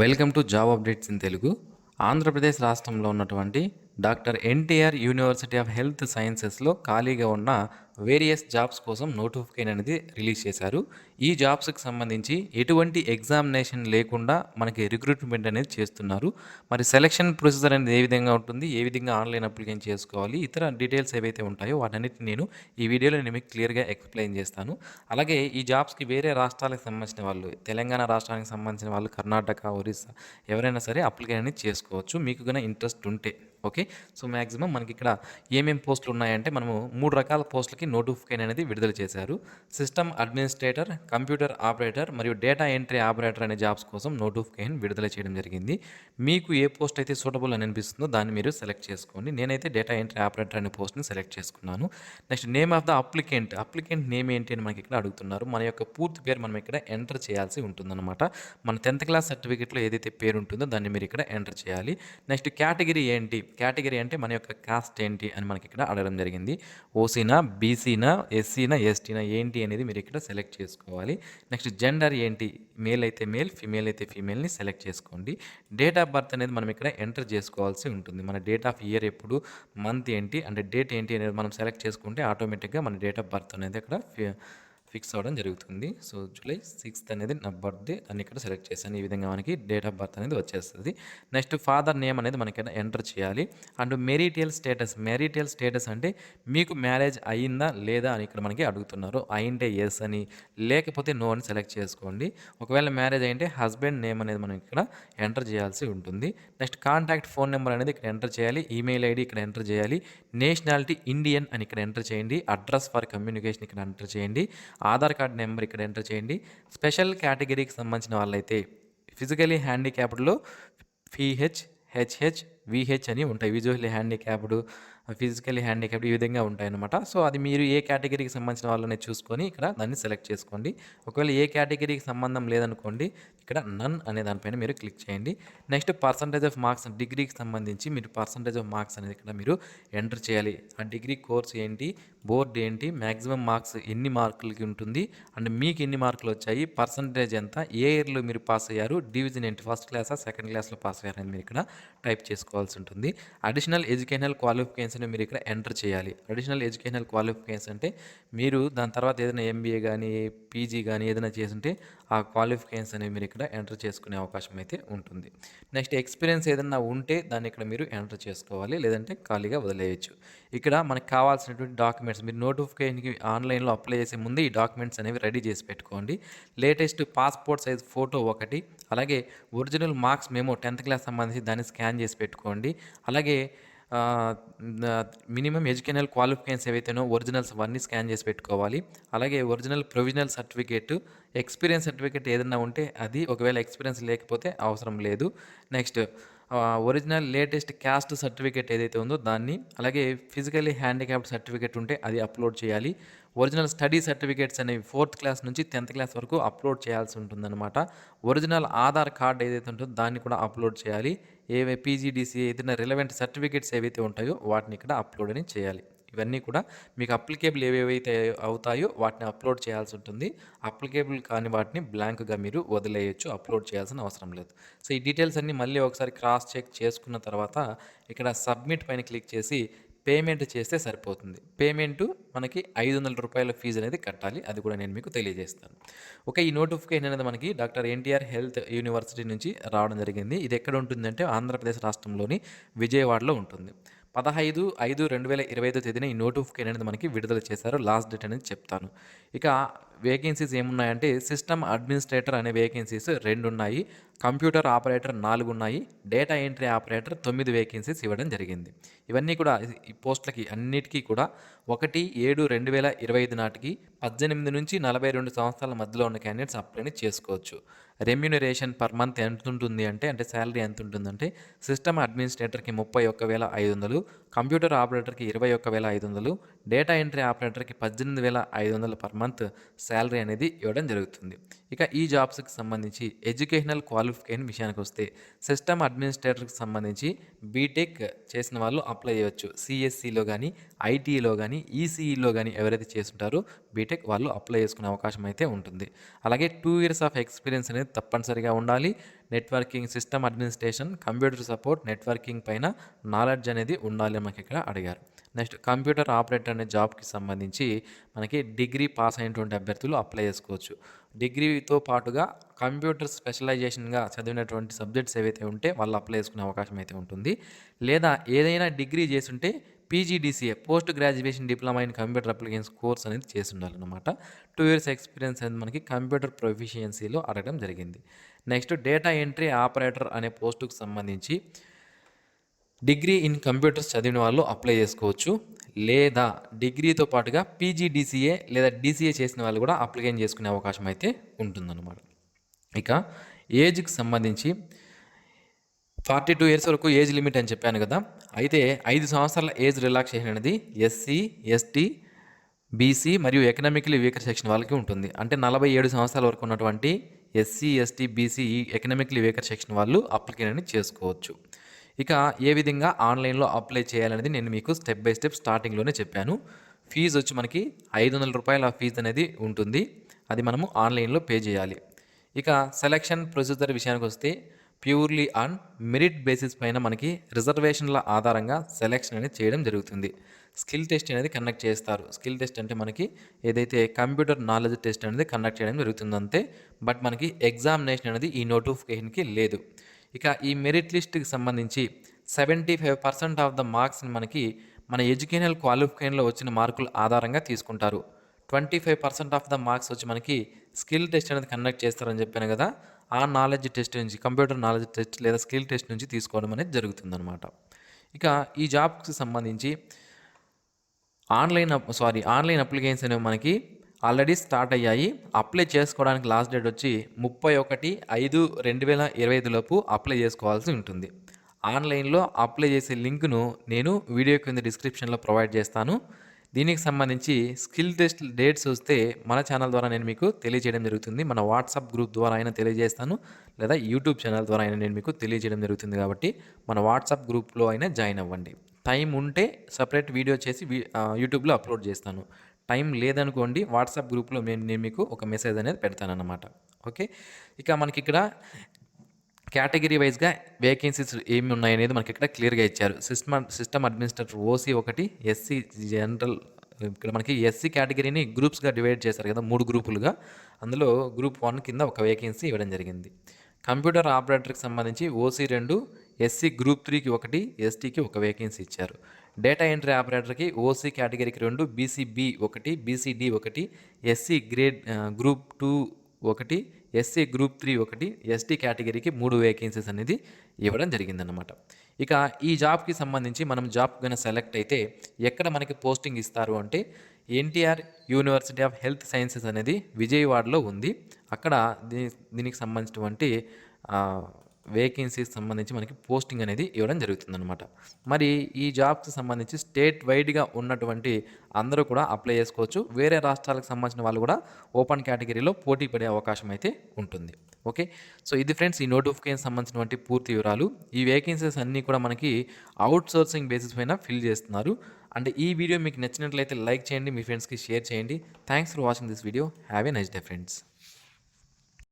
Welcome to job updates in Telugu. Andhra Pradesh రాష్ట్రంలో ఉన్నటువంటి doctor NTR university of health సైన్సెస్లో ఖాళీగా ఉన్న various jobs కోసం నోటిఫికేషన్ అనేది రిలీజ్ చేశారు. ఈ జాబ్స్కి సంబంధించి ఎటువంటి ఎగ్జామినేషన్ లేకుండా మనకి రిక్రూట్మెంట్ అనేది చేస్తున్నారు. మరి సెలక్షన్ ప్రొసీజర్ అనేది ఏ విధంగా ఉంటుంది? ఏ విధంగా ఆన్లైన్ అప్లికేషన్ చేసుకోవాలి? ఇతర డీటెయిల్స్ ఏవైతే ఉంటాయో వాటన్నిటిని నేను ఈ వీడియోలో నేను మీకు క్లియర్గా ఎక్స్ప్లెయిన్ చేస్తాను. అలాగే ఈ జాబ్స్కి వేరే రాష్ట్రాలకు సంబంధించిన వాళ్ళు తెలంగాణ రాష్ట్రానికి సంబంధించిన వాళ్ళు కర్ణాటక ఒరిస్సా ఎవరైనా సరే అప్లికేషన్ అనేది చేసుకోవచ్చు. మీకు కన్నా ఇంట్రెస్ట్ ఉంటే ఓకే? సో మ్యాక్సిమం మనకి ఇక్కడ ఏమేం పోస్టులు ఉన్నాయంటే మనము మూడు రకాల పోస్టులకి నోటిఫికేషన్ అనేది విడుదల చేశారు. సిస్టమ్ అడ్మినిస్ట్రేటర్ కంప్యూటర్ ఆపరేటర్ మరియు డేటా ఎంట్రీ ఆపరేటర్ అనే జాబ్స్ కోసం నోటిఫికేషన్ విడుదల చేయడం జరిగింది. మీకు ఏ పోస్ట్ అయితే సూటబుల్ అని అనిపిస్తుందో దాన్ని మీరు సెలెక్ట్ చేసుకోండి. నేనైతే డేటా ఎంట్రీ ఆపరేటర్ అనే పోస్ట్ని సెలెక్ట్ చేసుకున్నాను. Next name of the applicant. Applicant name ఏంటి అని మనకి ఇక్కడ అడుగుతున్నారు. మన యొక్క పూర్తి పేరు మనం ఇక్కడ ఎంటర్ చేయాల్సి ఉంటుందన్నమాట. మన టెన్త్ క్లాస్ సర్టిఫికేట్లో ఏదైతే పేరు ఉంటుందో దాన్ని మీరు ఇక్కడ ఎంటర్ చేయాలి. నెక్స్ట్ కేటగిరీ ఏంటి? కేటగిరీ అంటే మన యొక్క కాస్ట్ ఏంటి అని మనకి ఇక్కడ అడగడం జరిగింది. ఓసీనా బీసీనా ఎస్సీనా ఎస్టీనా ఏంటి అనేది మీరు ఇక్కడ సెలెక్ట్ చేసుకోవాలి. నెక్స్ట్ జెండర్ ఏంటి? మేల్ అయితే మేల్ ఫీమేల్ అయితే ఫీమేల్ని సెలెక్ట్ చేసుకోండి. డేట్ ఆఫ్ బర్త్ అనేది మనం ఇక్కడ ఎంటర్ చేసుకోవాల్సి ఉంటుంది. మన డేట్ ఆఫ్ ఇయర్ ఎప్పుడు మంత్ ఏంటి అంటే డేట్ ఏంటి అనేది మనం సెలెక్ట్ చేసుకుంటే ఆటోమేటిక్గా మన డేట్ ఆఫ్ బర్త్ అనేది అక్కడ ఫిక్స్ అవ్వడం జరుగుతుంది. సో జూలై సిక్స్త్ అనేది నా బర్త్డే దాన్ని ఇక్కడ సెలెక్ట్ చేశాను. ఈ విధంగా మనకి డేట్ ఆఫ్ బర్త్ అనేది వచ్చేస్తుంది. నెక్స్ట్ ఫాదర్ నేమ్ అనేది మనకి ఎంటర్ చేయాలి. And marital status marital status అంటే మీకు మ్యారేజ్ అయిందా లేదా అని ఇక్కడ మనకి అడుగుతున్నారు. అయింటే ఎస్ అని లేకపోతే నో అని సెలెక్ట్ చేసుకోండి. ఒకవేళ మ్యారేజ్ అయింటే హస్బెండ్ నేమ్ అనేది మనం ఇక్కడ ఎంటర్ చేయాల్సి ఉంటుంది. నెక్స్ట్ కాంటాక్ట్ ఫోన్ నెంబర్ అనేది ఇక్కడ ఎంటర్ చేయాలి. ఈమెయిల్ ఐడి ఇక్కడ ఎంటర్ చేయాలి. నేషనాలిటీ ఇండియన్ అని ఇక్కడ ఎంటర్ చేయండి. అడ్రస్ ఫర్ కమ్యూనికేషన్ ఇక్కడ ఎంటర్ చేయండి. ఆధార్ కార్డ్ నెంబర్ ఇక్కడ ఎంటర్ చేయండి. స్పెషల్ కేటగిరీకి సంబంధించిన వాళ్ళైతే ఫిజికలీ హ్యాండిక్యాప్డ్లో ఫీహెచ్ హెచ్హెచ్ విహెచ్ అని ఉంటాయి. విజువల్లీ హ్యాండిక్యాప్డ్ ఫిజికలీ హ్యాండిక్యాప్డ్ ఈ విధంగా ఉంటాయి అన్నమాట సో అది మీరు ఏ కేటగిరీకి సంబంధించిన వాళ్ళని చూసుకొని ఇక్కడ దాన్ని సెలెక్ట్ చేసుకోండి. ఒకవేళ ఏ కేటగిరీకి సంబంధం లేదనుకోండి ఇక్కడ నన్ అనే దానిపైన మీరు క్లిక్ చేయండి. నెక్స్ట్ పర్సంటేజ్ ఆఫ్ మార్క్స్ డిగ్రీకి సంబంధించి మీరు పర్సంటేజ్ ఆఫ్ మార్క్స్ అనేది ఇక్కడ మీరు ఎంటర్ చేయాలి. ఆ డిగ్రీ కోర్స్ ఏంటి బోర్డ్ ఏంటి మ్యాక్సిమం మార్క్స్ ఎన్ని మార్కులకి ఉంటుంది అండ్ మీకు ఎన్ని మార్కులు వచ్చాయి పర్సంటేజ్ ఎంత ఏ ఇయర్లో మీరు పాస్ అయ్యారు డివిజన్ ఏంటి ఫస్ట్ క్లాసా సెకండ్ క్లాస్లో పాస్ అయ్యారని మీరు ఇక్కడ టైప్ చేసుకోవాల్సి ఉంటుంది. అడిషనల్ ఎడ్యుకేషనల్ క్వాలిఫికేషన్స్ మీరు ఇక్కడ ఎంటర్ చేయాలి. అడిషనల్ ఎడ్యుకేషనల్ క్వాలిఫికేషన్ అంటే మీరు దాని తర్వాత ఏదైనా ఎంబీఏ కానీ పీజీ కానీ ఏదైనా చేసుంటే ఆ క్వాలిఫికేషన్స్ అనేవి మీరు ఇక్కడ ఎంటర్ చేసుకునే అవకాశం అయితే ఉంటుంది. నెక్స్ట్ ఎక్స్పీరియన్స్ ఏదైనా ఉంటే దాన్ని ఇక్కడ మీరు ఎంటర్ చేసుకోవాలి. లేదంటే ఖాళీగా వదిలేయచ్చు. ఇక్కడ మనకు కావాల్సినటువంటి డాక్యుమెంట్స్ మీరు నోటిఫికేషన్కి ఆన్లైన్లో అప్లై చేసే ముందు ఈ డాక్యుమెంట్స్ అనేవి రెడీ చేసి పెట్టుకోండి. లేటెస్ట్ పాస్పోర్ట్ సైజ్ ఫోటో ఒకటి అలాగే ఒరిజినల్ మార్క్స్ మేము టెన్త్ క్లాస్ సంబంధించి దాన్ని స్కాన్ చేసి పెట్టుకోండి. అలాగే మినిమం ఎడ్యుకేషనల్ క్వాలిఫికేషన్స్ ఏవైతేనో ఒరిజినల్స్ అవన్నీ స్కాన్ చేసి పెట్టుకోవాలి. అలాగే original provisional certificate experience certificate ఏదైనా ఉంటే అది ఒకవేళ ఎక్స్పీరియన్స్ లేకపోతే అవసరం లేదు. Next original latest caste certificate ఏదైతే ఉందో దాన్ని అలాగే ఫిజికల్లీ హ్యాండిక్యాప్డ్ సర్టిఫికేట్ ఉంటే అది అప్లోడ్ చేయాలి. ఒరిజినల్ స్టడీ సర్టిఫికేట్స్ అనేవి ఫోర్త్ క్లాస్ నుంచి టెన్త్ క్లాస్ వరకు అప్లోడ్ చేయాల్సి ఉంటుందన్నమాట. ఒరిజినల్ ఆధార్ కార్డ్ ఏదైతే ఉంటుందో దాన్ని కూడా అప్లోడ్ చేయాలి. ఏవై పీజీడీసీ ఏదైనా రిలవెంట్ సర్టిఫికేట్స్ ఏవైతే ఉంటాయో వాటిని ఇక్కడ అప్లోడ్ అని చేయాలి. ఇవన్నీ కూడా మీకు అప్లికేబుల్ ఏవేవైతే అవుతాయో వాటిని అప్లోడ్ చేయాల్సి ఉంటుంది. అప్లికేబుల్ కాని వాటిని బ్లాంక్గా మీరు వదిలేయచ్చు అప్లోడ్ చేయాల్సిన అవసరం లేదు. సో ఈ డీటెయిల్స్ అన్నీ మళ్ళీ ఒకసారి క్రాస్ చెక్ చేసుకున్న తర్వాత ఇక్కడ సబ్మిట్ పైన క్లిక్ చేసి పేమెంట్ చేస్తే సరిపోతుంది. పేమెంట్ మనకి ఐదు వందల రూపాయల ఫీజు అనేది కట్టాలి. అది కూడా నేను మీకు తెలియజేస్తాను. ఓకే ఈ నోటిఫికేషన్ అనేది మనకి డాక్టర్ ఎన్టీఆర్ హెల్త్ యూనివర్సిటీ నుంచి రావడం జరిగింది. ఇది ఎక్కడ ఉంటుందంటే ఆంధ్రప్రదేశ్ రాష్ట్రంలోని విజయవాడలో ఉంటుంది. పదహైదు ఐదు రెండు వేల ఇరవై ఐదో తేదీన ఈ నోటిఫికేషన్ అనేది మనకి విడుదల చేశారు. లాస్ట్ డేట్ అనేది చెప్తాను. ఇక వేకెన్సీస్ ఏమున్నాయంటే సిస్టమ్ అడ్మినిస్ట్రేటర్ అనే వేకెన్సీస్ రెండు ఉన్నాయి కంప్యూటర్ ఆపరేటర్ నాలుగు ఉన్నాయి డేటా ఎంట్రీ ఆపరేటర్ తొమ్మిది వేకెన్సీస్ ఇవ్వడం జరిగింది. ఇవన్నీ కూడా ఈ పోస్టులకి అన్నిటికీ కూడా ఒకటి ఏడు రెండు వేల ఇరవై ఐదు నాటికి పద్దెనిమిది నుంచి నలభై రెండు సంవత్సరాల మధ్యలో ఉన్న క్యాండిడేట్స్ అప్లైని చేసుకోవచ్చు. రెమ్యూనరేషన్ పర్ మంత్ ఎంత ఉంటుంది అంటే అంటే శాలరీ ఎంత ఉంటుందంటే సిస్టమ్ అడ్మినిస్ట్రేటర్కి ముప్పై ఒక్క వేల ఐదు వందలు కంప్యూటర్ ఆపరేటర్కి ఇరవై ఒక్క వేల ఐదు వందలు డేటా ఎంట్రీ ఆపరేటర్కి పద్దెనిమిది వేల ఐదు వందలు పర్ మంత్ శాలరీ అనేది ఇవ్వడం జరుగుతుంది. ఇక ఈ జాబ్స్కి సంబంధించి ఎడ్యుకేషనల్ క్వాలిఫికేషన్ విషయానికి వస్తే సిస్టమ్ అడ్మినిస్ట్రేటర్కి సంబంధించి బీటెక్ చేసిన వాళ్ళు అప్లై చేయవచ్చు సిఎస్సిలో కానీ ఐటీలో కానీ ఈసీఈలో కానీ ఎవరైతే చేస్తుంటారో బీటెక్ వాళ్ళు అప్లై చేసుకునే అవకాశం అయితే ఉంటుంది. అలాగే టూ ఇయర్స్ ఆఫ్ ఎక్స్పీరియన్స్ అనేది తప్పనిసరిగా ఉండాలి. Networking system administration computer support networking పైన నాలెడ్జ్ అనేది ఉండాలి అని మనకి ఇక్కడ అడిగారు. నెక్స్ట్ కంప్యూటర్ ఆపరేటర్ అనే జాబ్కి సంబంధించి మనకి డిగ్రీ పాస్ అయినటువంటి అభ్యర్థులు అప్లై చేసుకోవచ్చు. డిగ్రీతో పాటుగా కంప్యూటర్ స్పెషలైజేషన్గా చదివినటువంటి సబ్జెక్ట్స్ ఏవైతే ఉంటే వాళ్ళు అప్లై చేసుకునే అవకాశం అయితే ఉంటుంది. లేదా ఏదైనా డిగ్రీ చేసుంటే PGDCA post graduation diploma in computer applications course అనేది చేసి ఉండాలన్నమాట టూ ఇయర్స్ ఎక్స్పీరియన్స్ అనేది మనకి కంప్యూటర్ ప్రొఫిషియన్సీలో అడగడం జరిగింది. నెక్స్ట్ డేటా ఎంట్రీ ఆపరేటర్ అనే పోస్టుకు సంబంధించి డిగ్రీ ఇన్ కంప్యూటర్స్ చదివిన వాళ్ళు అప్లై చేసుకోవచ్చు. లేదా డిగ్రీతో పాటుగా పీజీడీసీఏ లేదా డీసీఏ చేసిన వాళ్ళు కూడా అప్లికేషన్ చేసుకునే అవకాశం అయితే ఉంటుందన్నమాట. ఇక ఏజ్కి సంబంధించి ఫార్టీ టూ ఇయర్స్ వరకు ఏజ్ లిమిట్ అని చెప్పాను కదా అయితే ఐదు సంవత్సరాల ఏజ్ రిలాక్సేషన్ అనేది ఎస్సీ ఎస్టీ బీసీ మరియు ఎకనామికలీ వీకర్ సెక్షన్ వాళ్ళకి ఉంటుంది. అంటే నలభై ఏడు సంవత్సరాల వరకు ఉన్నటువంటి SC ST BC economically weaker section వాళ్ళు అప్లికేషన్ చేసుకోవచ్చు. ఇక ఏ విధంగా ఆన్లైన్లో అప్లై చేయాలనేది నేను మీకు స్టెప్ బై స్టెప్ స్టార్టింగ్లోనే చెప్పాను. ఫీజు వచ్చి మనకి ఐదు వందల రూపాయల ఫీజు అనేది ఉంటుంది. అది మనము ఆన్లైన్లో పే చేయాలి. ఇక సెలక్షన్ ప్రొసీజర్ విషయానికి వస్తే ప్యూర్లీ ఆన్ మెరిట్ బేసిస్ పైన మనకి రిజర్వేషన్ల ఆధారంగా సెలెక్షన్ అనేది చేయడం జరుగుతుంది. స్కిల్ టెస్ట్ అనేది కండక్ట్ చేస్తారు. స్కిల్ టెస్ట్ అంటే మనకి ఏదైతే కంప్యూటర్ నాలెడ్జ్ టెస్ట్ అనేది కండక్ట్ చేయడం జరుగుతుంది అంతే. బట్ మనకి ఎగ్జామినేషన్ అనేది ఈ నోటిఫికేషన్కి లేదు. ఇక ఈ మెరిట్ లిస్ట్కి సంబంధించి seventy five percent of the మార్క్స్ని మనకి మన ఎడ్యుకేషనల్ క్వాలిఫికేషన్లో వచ్చిన మార్కుల ఆధారంగా తీసుకుంటారు. Twenty five percent of the marks వచ్చి మనకి స్కిల్ టెస్ట్ అనేది కండక్ట్ చేస్తారని చెప్పాను కదా ఆ నాలెడ్జ్ టెస్ట్ నుంచి కంప్యూటర్ నాలెడ్జ్ టెస్ట్ లేదా స్కిల్ టెస్ట్ నుంచి తీసుకోవడం అనేది జరుగుతుందన్నమాట. ఇక ఈ జాబ్కి సంబంధించి ఆన్లైన్ సారీ ఆన్లైన్ అప్లికేషన్స్ అనేవి మనకి ఆల్రెడీ స్టార్ట్ అయ్యాయి. అప్లై చేసుకోవడానికి లాస్ట్ డేట్ వచ్చి ముప్పై ఒకటి ఐదు రెండు వేల ఇరవై ఐదులోపు అప్లై చేసుకోవాల్సి ఉంటుంది. ఆన్లైన్లో అప్లై చేసే లింక్ను నేను వీడియో కింద డిస్క్రిప్షన్లో ప్రొవైడ్ చేస్తాను. దీనికి సంబంధించి స్కిల్ టెస్ట్ డేట్స్ వస్తే మన ఛానల్ ద్వారా నేను మీకు తెలియజేయడం జరుగుతుంది. మన వాట్సాప్ గ్రూప్ ద్వారా అయినా తెలియజేస్తాను. లేదా యూట్యూబ్ ఛానల్ ద్వారా అయినా నేను మీకు తెలియజేయడం జరుగుతుంది కాబట్టి మన వాట్సాప్ గ్రూప్లో అయినా జాయిన్ అవ్వండి. టైం ఉంటే సపరేట్ వీడియో చేసి యూట్యూబ్లో అప్లోడ్ చేస్తాను. టైం లేదనుకోండి వాట్సాప్ గ్రూప్లో నేను నేను మీకు ఒక మెసేజ్ అనేది పెడతానన్నమాట. ఓకే? ఇక మనకి ఇక్కడ కేటగిరీ వైజ్గా వేకెన్సీస్ ఏమి ఉన్నాయనేది మనకి ఇక్కడ క్లియర్గా ఇచ్చారు. సిస్టమ్ సిస్టమ్ అడ్మినిస్ట్రేటర్ ఓసీ ఒకటి ఎస్సీ జనరల్ ఇక్కడ మనకి ఎస్సీ కేటగిరీని గ్రూప్స్గా డివైడ్ చేశారు కదా మూడు గ్రూపులుగా. అందులో గ్రూప్ వన్ కింద ఒక వేకెన్సీ ఇవ్వడం జరిగింది. కంప్యూటర్ ఆపరేటర్కి సంబంధించి ఓసీ రెండు ఎస్సీ గ్రూప్ త్రీకి ఒకటి ఎస్టీకి ఒక వేకెన్సీ ఇచ్చారు. డేటా ఎంట్రీ ఆపరేటర్కి ఓసీ కేటగిరీకి రెండు బీసీబీ ఒకటి బీసీడి ఒకటి ఎస్సీ గ్రేడ్ గ్రూప్ టూ ఒకటి ఎస్సీ గ్రూప్ త్రీ ఒకటి ఎస్టీ కేటగిరీకి మూడు వేకెన్సీస్ అనేది ఇవ్వడం జరిగిందనమాట ఇక ఈ జాబ్కి సంబంధించి మనం జాబ్ కనుక సెలెక్ట్ అయితే ఎక్కడ మనకి పోస్టింగ్ ఇస్తారు అంటే NTR university of health sciences అనేది విజయవాడలో ఉంది. అక్కడ దీనికి సంబంధించినటువంటి వేకెన్సీస్ సంబంధించి మనకి పోస్టింగ్ అనేది ఇవ్వడం జరుగుతుందన్నమాట. మరి ఈ జాబ్కి సంబంధించి స్టేట్ వైడ్గా ఉన్నటువంటి అందరూ కూడా అప్లై చేసుకోవచ్చు. వేరే రాష్ట్రాలకు సంబంధించిన వాళ్ళు కూడా ఓపెన్ కేటగిరీలో పోటీ పడే అవకాశం అయితే ఉంటుంది. ఓకే? సో ఇది ఫ్రెండ్స్ ఈ నోటిఫికేషన్ సంబంధించినటువంటి పూర్తి వివరాలు. ఈ వేకెన్సీస్ అన్నీ కూడా మనకి అవుట్ సోర్సింగ్ బేసిస్ పైన ఫిల్ చేస్తున్నారు. అంటే ఈ వీడియో మీకు నచ్చినట్లయితే లైక్ చేయండి మీ ఫ్రెండ్స్కి షేర్ చేయండి. Thanks for watching this video have a nice day friends